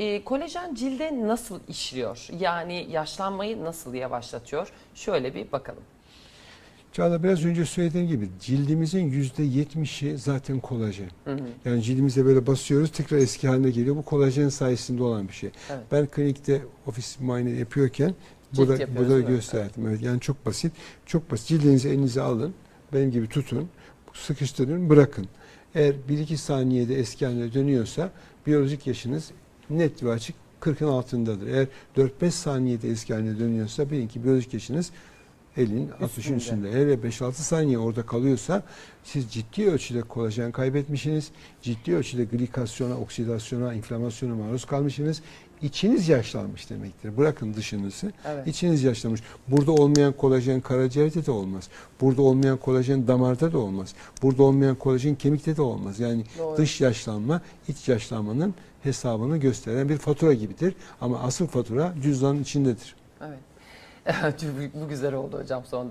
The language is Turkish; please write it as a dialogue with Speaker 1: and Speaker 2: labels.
Speaker 1: E, kolajen cilde nasıl işliyor? Yani yaşlanmayı nasıl yavaşlatıyor? Şöyle bir bakalım.
Speaker 2: Çağla biraz önce söylediğim gibi cildimizin yüzde yetmişi zaten kolajen. Yani cildimize böyle basıyoruz tekrar eski haline geliyor. Bu kolajen sayesinde olan bir şey.
Speaker 1: Evet.
Speaker 2: Ben klinikte ofis muayene yapıyorken
Speaker 1: Cilt
Speaker 2: burada, burada gösterdim. Evet, yani çok basit. Çok basit. Cildinizi elinize alın. Benim gibi tutun. Sıkıştırın bırakın. Eğer 1-2 saniyede eski haline dönüyorsa biyolojik yaşınız net ve açık 40'ın altındadır. Eğer 4-5 saniyede eski dönüyorsa bilin ki biyolojik yaşınız 50'nin 60'ın Üstünde. Eğer 5-6 saniye orada kalıyorsa siz ciddi ölçüde kolajen kaybetmişsiniz. Ciddi ölçüde glikasyona, oksidasyona, inflamasyona maruz kalmışsınız. İçiniz yaşlanmış demektir. Bırakın dışınızı.
Speaker 1: Evet.
Speaker 2: İçiniz yaşlanmış. Burada olmayan kolajen karaciğerde de olmaz. Burada olmayan kolajen damarda da olmaz. Burada olmayan kolajen kemikte de olmaz. Yani
Speaker 1: Doğru.
Speaker 2: dış yaşlanma, iç yaşlanmanın hesabını gösteren bir fatura gibidir. Ama asıl fatura cüzdanın içindedir.
Speaker 1: Evet. Bu güzel oldu hocam sonda.